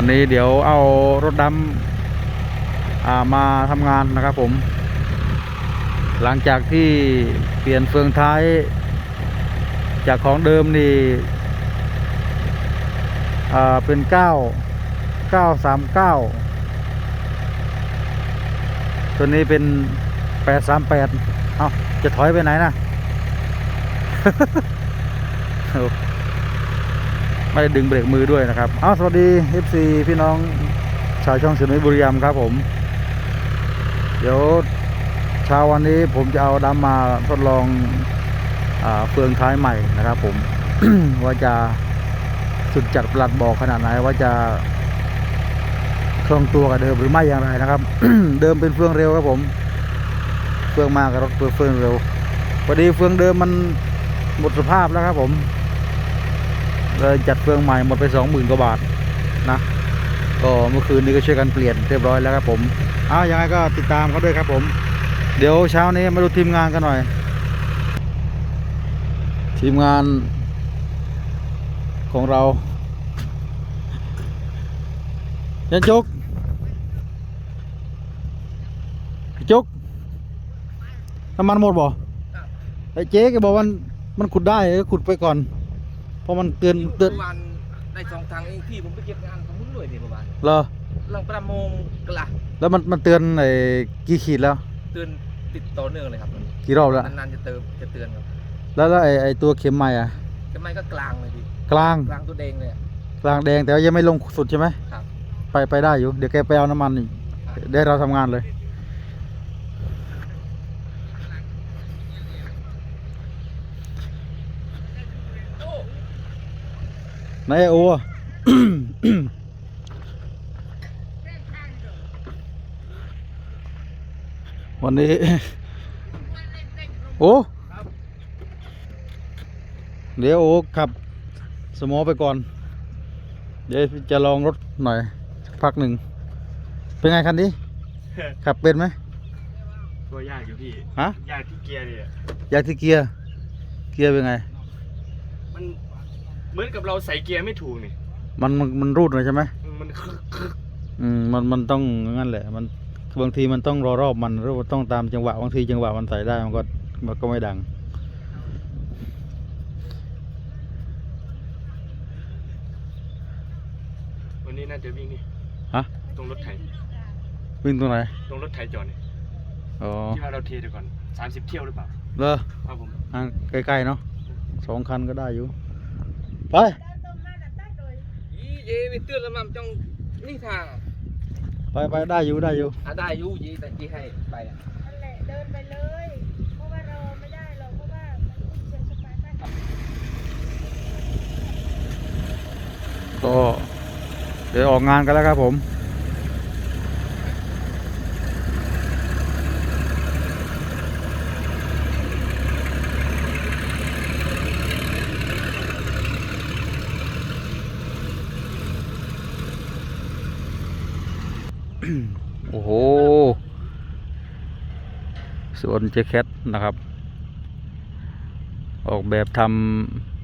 วันนี้เดี๋ยวเอารถดำามาทำงานนะครับผม หลังจากที่เปลี่ยนเฟืองท้าย จากของเดิมนี่อ่าเป็น9 939ตัวนี้เป็น838เอาจะถอยไปไหนนะ ไม่ได้ดึงเบรกมือด้วยนะครับเอาสวัสดี FC พี่น้องชาวช่องสนุยบุรีรัมย์ครับผม เดี๋ยวเช้าวันนี้ผมจะเอาดำมาทดลองอเฟืองท้ายใหม่นะครับ ผมว่าจะสุดจัดปลัดบอกขนาดไหนว่าจะคล่องตัวกับเดิมหรือไม่อย่างไรนะครับ เดิมเป็นเฟืองเร็วครับผม เฟืองมากับรถเฟืองเร็วพอดีเฟืองเดิมมันหมดสภาพแล้วครับผม เลยจัดเฟืองใหม่หมดไปสองหมื่นกว่าบาทนะก็เมื่อคืนนี้ก็ช่วยกันเปลี่ยนเรียบร้อยแล้วครับผมอ้าวยังไงก็ติดตามเขาด้วยครับผม เดี๋ยวเช้านี้มาดูทีมงานกันหน่อย ทีมงานของเรายันจุกจุกน้ำมันหมดบ่ไอ้เจ๊แกบอกว่ามันมันขุดได้ก็ขุดไปก่อนเพ ราะมันเตือนเตือนเมื่อวานได้สองทางเองพี่ผมไปเก็บงานของผมด้วยนี่เมื่อวานเหรอหลังประมงกละแล้วมันมันเตือนไอ้กี่ขีดแล้ว เตือนติดต่อเนื่องเลยครับกี่รอบแล้วนานๆจะเติมจะเตือนครับแล้วแล้วไอ้ไอ้ตัวเข็มใหม่อะจะไม่ก็กลางเลยพี่กลางกลางตัวแดงเลยอะกลางแดงแต่ว่ายังไม่ลงสุดใช่ไหมครับไปไปได้อยู่เดี๋ยวแกไปเอาน้ำมันอีกเดี๋ยวเราทำงานเลย นไอ้โอ้อะวันนี้ โอ้เดี๋ยวโอ้ขับ สมอไปก่อน เดี๋ยวจะลองรถหน่อยสักพักหนึ่ง เป็นไงคันนี้ ขับเป็นไหมก็ยากอยู่พี่ฮะยากที่เกียร์เนี่ยยากที่เกียร์ เกียร์เป็นไง มัน เหมือนกับเราใส่เกียร์ไม่ถูกนี่มันมันมันรูดหน่อยใช่ไหมมันคึกคึกอืมมันมันต้องงั้นแหละ มันบางทีมันต้องรอรอบมันหรือว่าต้องตามจังหวะบางทีจังหวะมันใส่ได้มันก็มันก็ไม่ดัง วันนี้น่าจะวิ่งนี่ฮะ ตรงรถไถวิ่งตรงไหนตรงรถไถจอดนี่อ๋อที่ว่าเราเทเดี๋ยวก่อนสามสิบเที่ยวหรือเปล่าเลอครับผมอะใกล้ๆเนาะสองคันก็ได้อยู่ ไปยี่เย่ไปเตือนแล้วมันจ้องนี่ทางอะไปไปได้อยู่ได้อยู่อะได้อยูยี่แต่ยี่ให้ไปอะนั่นแหละเดินไปเลยเพราะว่ารอไม่ได้หรอกเพราะว่ามันเสียสปาร์ตได้ก็เดี๋ยวออกงานกันแล้วครับผม โอ้โห สวนเจแคทนะครับ ออกแบบท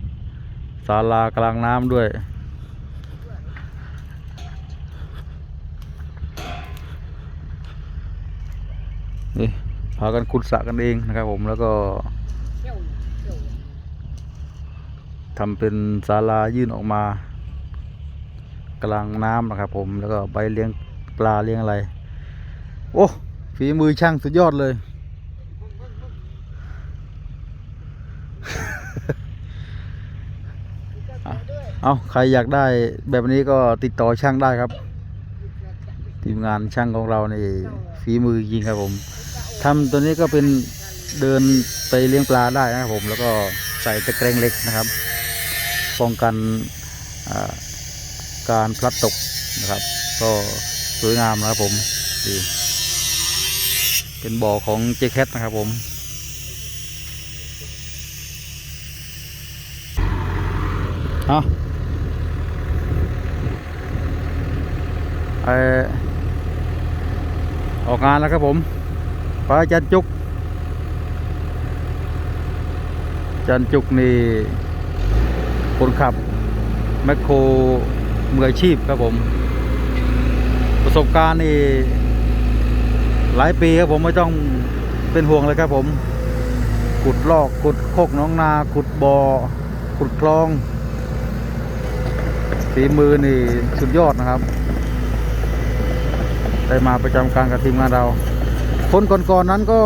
ำศาลากลางน้ำด้วย นี่พากันขุดสระกันเองนะครับผมแล้วก็ทำเป็นศาลายื่นออกมากลางน้ำนะครับผมแล้วก็ไปเลี้ยงปลาเลี้ยงอะไร โอ้ฝีมือช่างสุดยอดเลย เอาใครอยากได้แบบนี้ก็ติดต่อช่างได้ครับ ทีมงานช่างของเรานี่ฝีมือจริงครับผมทำตัวนี้ก็เป็นเดินไปเลี้ยงปลาได้นะครับผม แล้วก็ใส่ตะแกรงเหล็กนะครับ ป้องกันการพลัดตกนะครับ ก็สวยงามนะครับผมดีเป็นบ่อของเจแคทนะครับผมเอ ไอออกงานแล้วครับผมไปจันจุก จันจุกนี่คนขับ แมคโครมืออาชีพครับผม ประสบการณ์นี่หลายปีครับผมไม่ต้องเป็นห่วงเลยครับผม ขุดลอกขุดโคกหน้องนา ขุดบ่อขุดคลองฝีมือนี่สุดยอดนะครับ ได้มาประจำการกับทีมงานเรา คนก่อนๆนั้นก็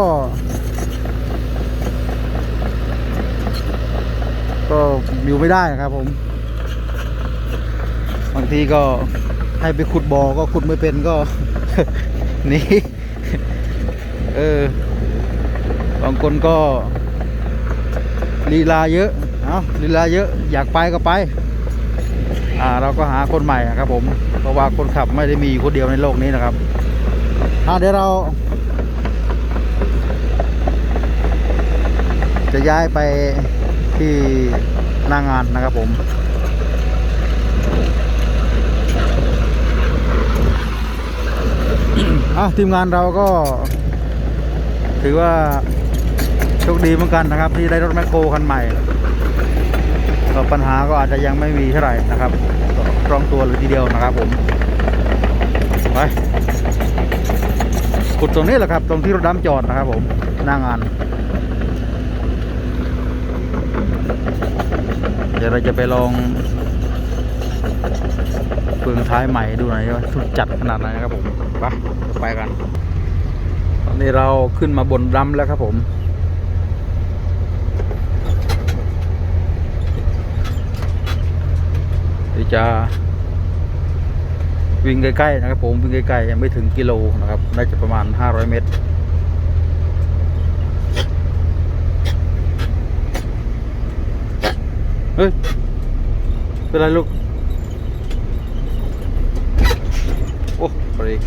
ก็อยู่ไม่ได้ครับผม บางทีก็ให้ไปขุดบ่อก็ขุดไม่เป็นก็นี่เออบางคนก็ลีลาเยอะ เอาลีลาเยอะ อยากไปก็ไป อ่าเราก็หาคนใหม่อะครับผมเพราะว่าคนขับไม่ได้มีอยู่คนเดียวในโลกนี้นะครับอ่าเดี๋ยวเรา จะย้ายไปที่หน้างานนะครับผมอะทีมงานเราก็ ถือว่าโชคดีเหมือนกันนะครับ ที่ได้รถแมคโครคันใหม่ก็ ปัญหาก็อาจจะยังไม่มีเท่าไหร่นะครับก็คล่องตัวเลยทีเดียวนะครับผมไปขุดตรงนี้แหละครับ ตรงที่รถดำจอดนะครับผมหน้างาน เดี๋ยวเราจะไปลองเฟืองท้ายใหม่ดูหน่อยว่าสุดจัดขนาดไหนนะครับผมไปไปกัน ตอนนี้เราขึ้นมาบนรำแล้วครับผม ดี๋ยวจะวิ่งใกล้ๆนะครับผมวิ่งใกล้ๆยังไม่ถึงกิโลนะครับน่าจะประมาณ 500 เมตรเฮ้ยเป็นไรลูก โอ้เบรก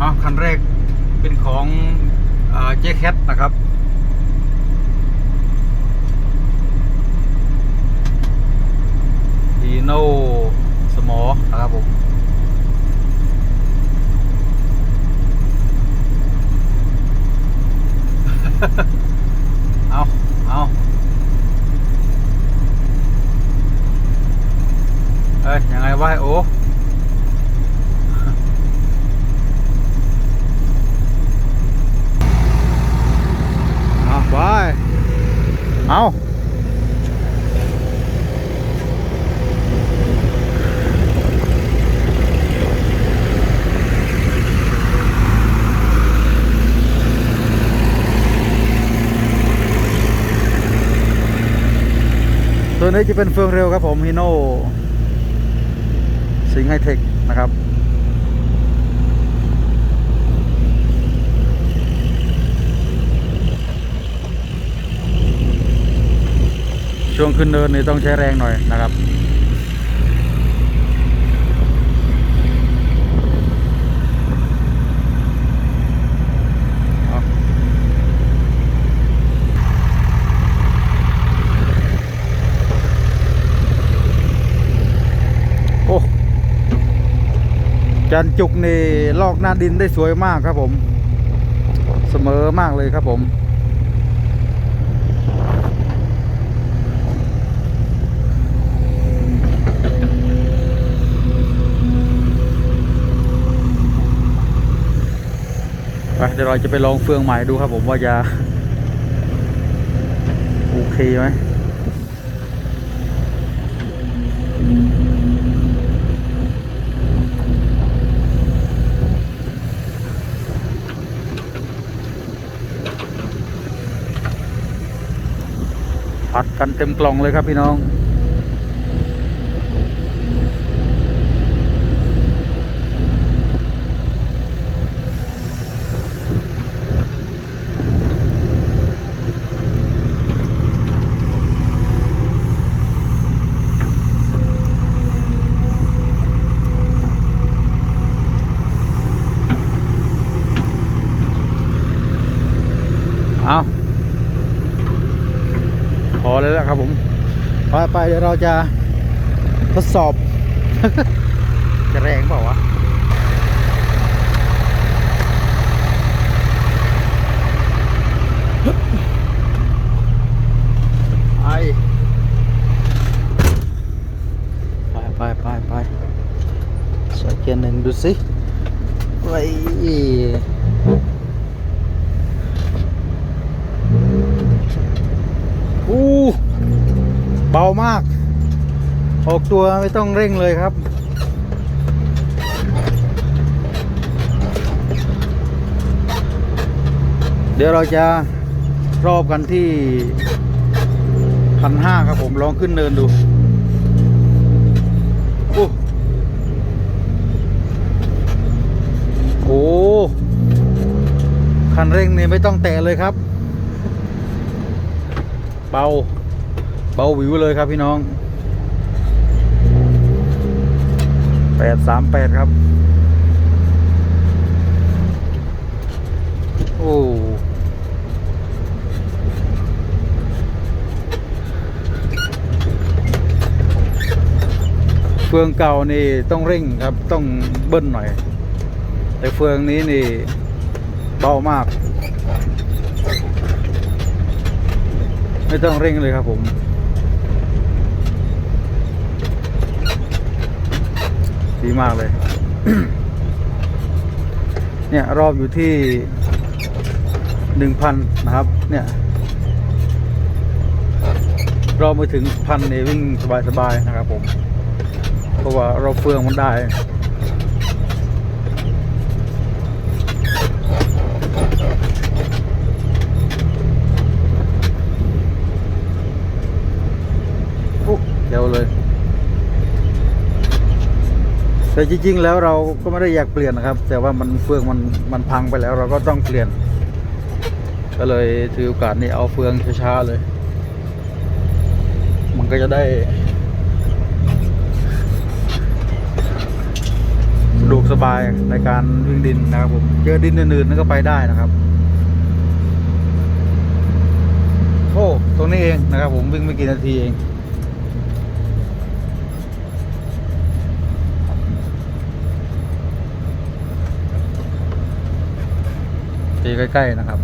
อะคันแรกเป็นของเจ๊แคทนะครับ โน่สมอนะครับผมเอาเอาเอ้ยยังไงวะโอ้เอาไป เอา ตัวนี้จะเป็นเฟืองเร็วครับผมฮิโน่สิงไฮเทคนะครับ ช่วงขึ้นเนินนี่ต้องใช้แรงหน่อยนะครับ จันจุกนี่ลอกหน้าดินได้สวยมากครับผม เสมอมากเลยครับผมไปเดี๋ยวเราจะไปลองเฟืองใหม่ดูครับผมว่าจะ โอเคไหม ผัดกันเต็มกล่องเลยครับพี่น้อง ไปไปเดี๋ยวเราจะทดสอบ จะแรงเปล่าวะไปไปไปไปสอยเกียร์หนึ่งดูสิไป กตัวไม่ต้องเร่งเลยครับ เดี๋ยวเราจะรอบกันที่พันห้าครับผมลองขึ้นเนินดูโอ้โหคันเร่งนี่ไม่ต้องแตะเลยครับ เบา เบาวิวเลยครับพี่น้อง แปดสามแปดครับ โอ้เฟืองเก่านี่ต้องเร่งครับต้องเบิ้ลหน่อย แต่เฟืองนี้นี่เบามาก ไม่ต้องเร่งเลยครับผม ดีมากเลย เนี่ยรอบอยู่ที่หนึ่งพันนะครับ เนี่ย รอบไม่ถึงพันเนี่ยวิ่งสบายๆนะครับผม เพราะว่าเราเฟืองมันได้ โอ้เร็วเลย แต่จริงๆแล้วเราก็ไม่ได้อยากเปลี่ยนนะครับ แต่ว่ามันเฟืองมันมันพังไปแล้วเราก็ต้องเปลี่ยน ก็เลยถือโอกาสนี้เอาเฟืองช้าๆเลย มันก็จะได้สะดวกสบายในการวิ่งดินนะครับผมเจอดินอื่นๆนั่นก็ไปได้นะครับโอ้ตรงนี้เองนะครับผมวิ่งไม่กี่นาทีเอง ตีใกล้ ๆ นะครับ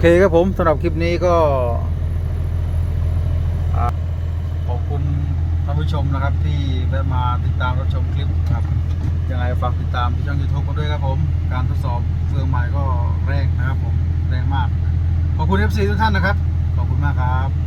เคครับผมสำหรับคลิปนี้ก็ขอบคุณท่านผู้ชมนะครับ ที่แวะมาติดตามรับชมคลิปครับยังไงฝากติดตามที่ช่องยูทูบกันด้วยครับผม การทดสอบเฟืองใหม่ก็แรงนะครับผมแรงมาก ขอบคุณ FC ทุกท่านนะครับ ขอบคุณมากครับ